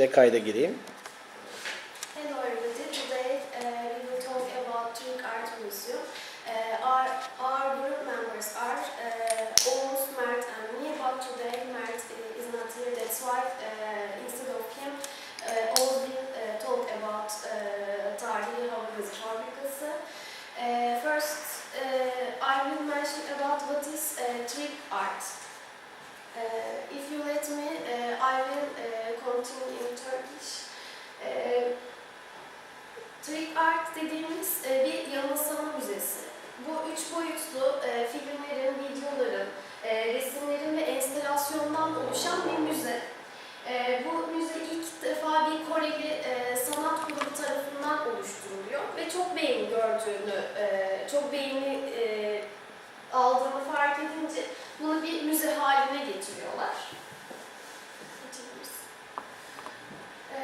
Ve kayda gireyim. Hello everybody. Today uh, we will talk about Turk Art Museum. Uh, our, our group members are uh, Oğuz, Mert and me, but today Mert is not here. That's why uh, instead of him, uh, Oğuz will uh, talk about uh, Tarihi Havagazı Fabrikası. Uh, first, uh, I will mention about what is uh, trick art. Uh, if you let me, uh, I will uh, continue in Turkish. Uh, Trick Art dediğimiz e, bir yanılsama müzesi. Bu üç boyutlu e, filmlerin, videoların, e, resimlerin ve enstalasyondan oluşan bir müze. E, bu müze ilk defa bir Koreli e, sanat grubu tarafından oluşturuluyor ve çok beğeni gördüğünü, e, çok beğeni e, aldığını fark edince bunu bir müze haline getiriyorlar. Geçebiliriz. Ee,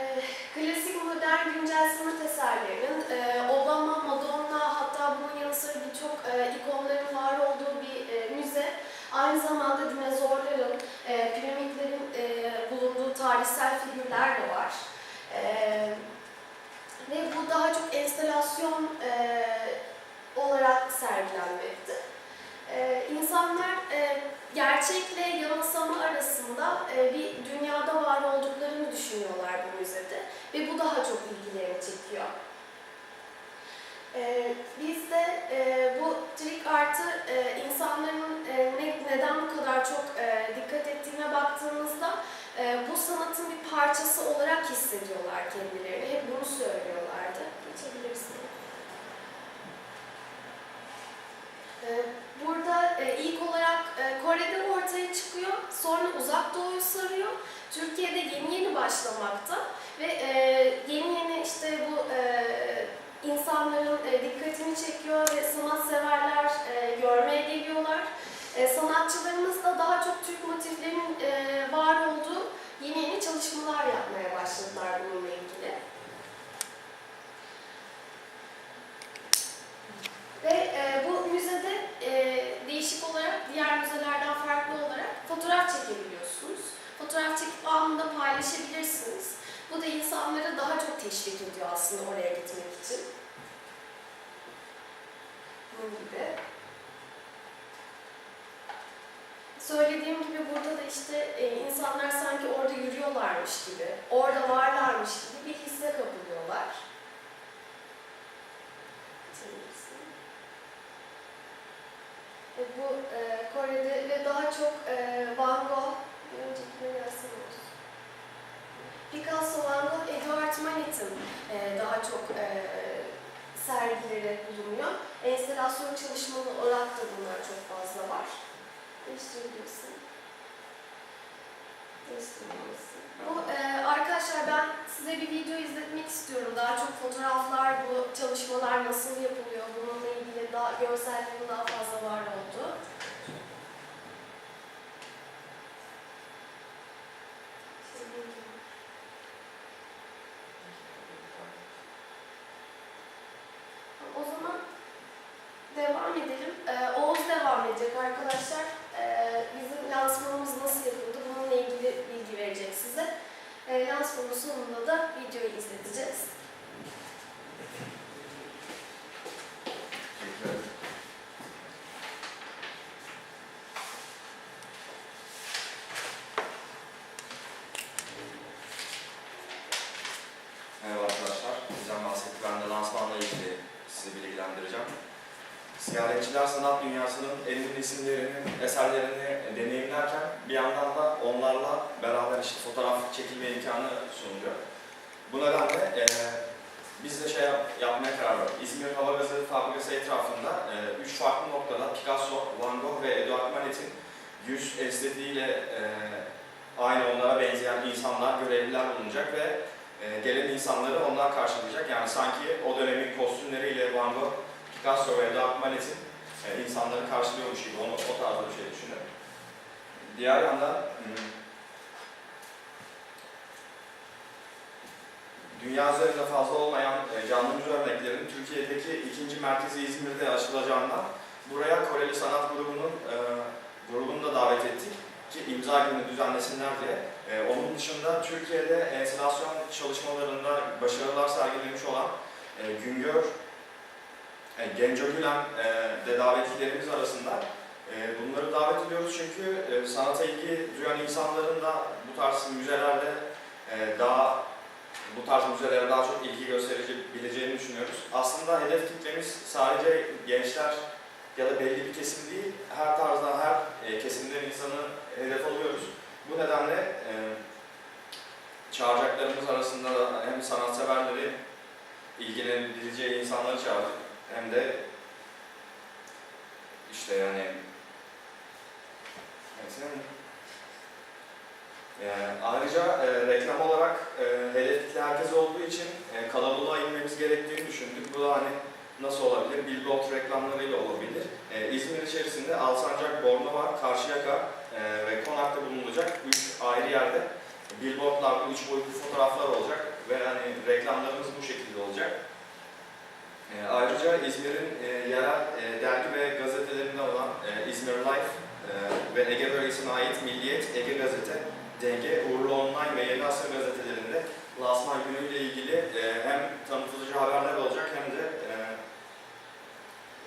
klasik modern güncel sanat eserlerinin e, Obama, Madonna hatta bunun yanı sıra birçok e, ikonların var olduğu bir e, müze. Aynı zamanda dinozorların, e, piramitlerin e, bulunduğu tarihsel figürler de var. E, ve bu daha çok enstalasyon e, olarak sergilenmekte. E, insanlar e, gerçekle yanılsama arasında e, bir dünyada var olduklarını düşünüyorlar bu müzede ve bu daha çok ilgilerini çekiyor. E, biz de e, bu trick art'ı insanların ne, neden bu kadar çok dikkat ettiğine baktığımızda bu sanatın bir parçası olarak hissediyorlar kendilerini. Hep bunu söylüyorlardı. Geçebilirsin. Burada ilk olarak Kore'de ortaya çıkıyor, sonra Uzak Doğu'yu sarıyor. Türkiye'de yeni yeni başlamakta ve e, yeni yeni işte bu e, insanların e, dikkatini çekiyor ve sanatseverler görmeye geliyorlar. Sanatçılarımız da daha çok Türk motiflerinin var olduğu yeni yeni çalışmalar yapmaya başladılar bununla ilgili. Ve e, bu müzede e, değişik olarak diğer müzelerden farklı olarak fotoğraf çekebiliyorsunuz. Fotoğraf çekip anında paylaşabilirsiniz. Bu da insanları daha çok teşvik ediyor aslında oraya gitmek için. Bunun gibi. Söylediğim gibi burada da işte e, insanlar sanki orada yürüyorlarmış gibi, orada varlarmış gibi bir hisse kapılıyorlar. Bu e, Kore'de ve daha çok e, Van Gogh, bir öncekine gelsene olsun. Picasso, Van Gogh, Edward Manet'in e, daha çok e, sergileri bulunuyor. Enstalasyon çalışmalı olarak da bunlar çok fazla var. Değiştirebilirsin. Değiştirebilirsin. Bu, e, arkadaşlar ben size bir video izletmek istiyorum. Daha çok fotoğraflar, bu çalışmalar nasıl yapılıyor, bununla ilgili daha görsellerin daha fazla var oldu. O zaman devam edelim. Ee, Oğuz devam edecek arkadaşlar. Ee, bizim lansmanımız nasıl yapıldı bununla ilgili bilgi verecek size. Ee, lansmanın sonunda da videoyu izleteceğiz. Merhaba arkadaşlar. Bizden bahsetti. Ben de lansmanla ilgili sizi bilgilendireceğim. Siyaretçiler sanat isimlerinin eserlerini deneyimlerken bir yandan da onlarla beraber işte fotoğraf çekilme imkanı sunuluyor. Bu nedenle eee, biz de şey yap- yapmaya karar verdik. İzmir Hava Gazı Fabrikası etrafında eee, üç farklı noktada Picasso, Van Gogh ve Edward Manet'in yüz estetiğiyle eee, aynı onlara benzeyen insanlar, görevliler bulunacak ve e, gelen insanları onlar karşılayacak. Yani sanki o dönemin kostümleriyle Van Gogh, Picasso ve Edward Manet'in e, insanları karşılıyormuş gibi onu, o tarzda bir şey düşünün. Diğer yandan hmm, dünya üzerinde fazla olmayan e, canlı müze örneklerinin Türkiye'deki ikinci merkezi İzmir'de açılacağından buraya Koreli Sanat Grubu'nun e, grubunu da davet ettik. ki imza günü düzenlesinler diye. E, onun dışında Türkiye'de enstalasyon çalışmalarında başarılar sergilemiş olan e, Güngör, e, Genco Gülen e, de davetlilerimiz arasında. E, bunları davet ediyoruz çünkü sanata ilgi duyan insanların da bu tarz müzelerde daha bu tarz müzelere daha çok ilgi gösterebileceğini düşünüyoruz. Aslında hedef kitlemiz sadece gençler ya da belli bir kesim değil, her tarzda, her kesimden insanı hedef alıyoruz. Bu nedenle e, çağıracaklarımız arasında da hem sanatseverleri, ilgilenebileceği insanları çağırdık, hem de işte yani neyse yani ayrıca e, reklam olarak e, hedef kitle herkes olduğu için e, kalabalığa inmemiz gerektiğini düşündük. Bu da hani nasıl olabilir? Billboard reklamlarıyla olabilir. E, İzmir içerisinde Alsancak, Bornova, Karşıyaka e, ve Konak'ta bulunulacak üç ayrı yerde billboardlarda üç boyutlu fotoğraflar olacak ve hani reklamlarımız bu şekilde olacak. E, ayrıca İzmir'in e, yerel e, dergi ve gazetelerinde olan e, İzmir Life e, ve Ege bölgesine ait Milliyet, Ege Gazete, DG, Uğurlu Online ve Yeni Asya gazetelerinde lansman günüyle ilgili e, hem tanıtıcı haberler olacak hem de e,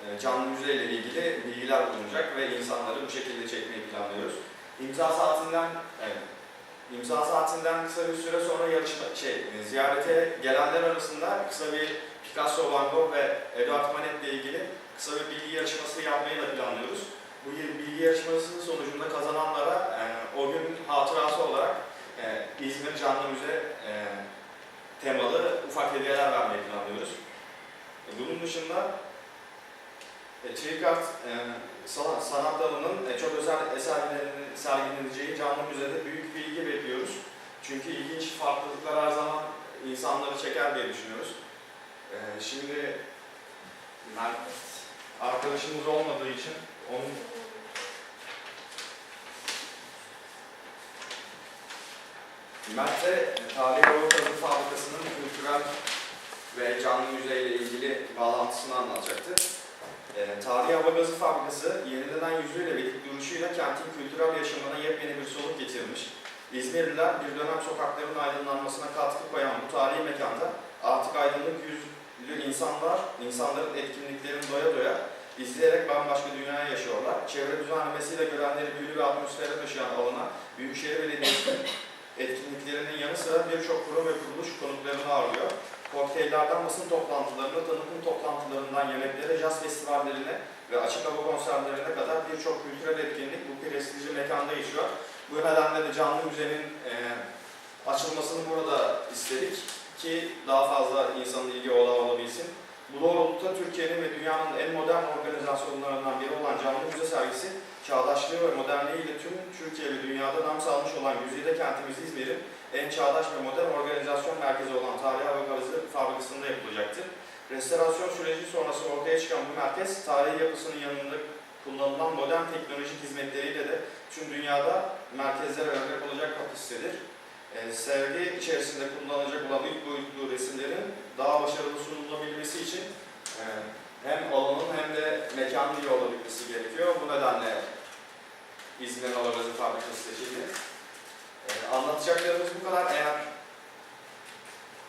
e, canlı müzeyle ilgili bilgiler bulunacak ve insanları bu şekilde çekmeyi planlıyoruz. İmza saatinden evet, imza saatinden kısa bir süre sonra yarışma şey e, ziyarete gelenler arasında kısa bir Picasso, Van Gogh ve Edward Manet ile ilgili kısa bir bilgi yarışması yapmayı da planlıyoruz. Bu bilgi yarışmasının sonucunda kazananlara e, o gün hatırası olarak e, İzmir Canlı Müze e, temalı ufak hediyeler vermeyi planlıyoruz. E, bunun dışında e, Trikart e, sanat, dalının e, çok özel eserlerinin sergileneceği canlı müzede büyük bir ilgi bekliyoruz. Çünkü ilginç farklılıklar her zaman insanları çeker diye düşünüyoruz. E, şimdi Mert arkadaşımız olmadığı için onun Mert de Tarihi Kazı Fabrikası'nın kültürel ve canlı müzeyle ilgili bağlantısını anlatacaktı. E, Tarihi Hava Gazı Fabrikası yenilenen yüzüyle ve dik duruşuyla kentin kültürel yaşamına yepyeni bir soluk getirmiş. İzmirliler bir dönem sokakların aydınlanmasına katkı koyan bu tarihi mekanda artık aydınlık yüzlü insanlar, insanların etkinliklerini doya doya izleyerek bambaşka dünyaya yaşıyorlar. Çevre düzenlemesiyle görenleri büyülü bir atmosfere taşıyan alana Büyükşehir Belediyesi'nin etkinliklerinin yanı sıra birçok kurum ve kuruluş konuklarını ağırlıyor. Kokteyllerden basın toplantılarına, tanıtım toplantılarından yemeklere, jazz festivallerine ve açık hava konserlerine kadar birçok kültürel etkinlik bu prestijli mekanda yaşıyor. Bu nedenle de canlı müzenin e, açılmasını burada istedik ki daha fazla insanın ilgi odağı olabilsin. Bu doğrultuda Türkiye'nin ve dünyanın en modern organizasyonlarından biri olan Canlı Müze sergisi, çağdaşlığı ve modernliğiyle tüm Türkiye ve dünyada nam salmış olan güzide kentimiz İzmir'in en çağdaş ve modern organizasyon merkezi olan Tarihi Hava Gazı Fabrikası'nda yapılacaktır. Restorasyon süreci sonrası ortaya çıkan bu merkez, tarihi yapısının yanında kullanılan modern teknolojik hizmetleriyle de tüm dünyada merkezlere örnek olacak kapasitedir. Ee, sergi içerisinde kullanılacak olan ilk boyutlu resimlerin daha başarılı sunulabilmesi için e, hem alanın hem de mekanın iyi olabilmesi gerekiyor. Bu nedenle İzmir Hava Gazı Fabrikası seçildi. Ee, anlatacaklarımız bu kadar. Eğer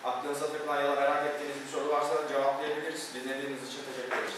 aklınıza takılan ya da merak ettiğiniz bir soru varsa cevaplayabiliriz. Dinlediğiniz için teşekkür ederiz.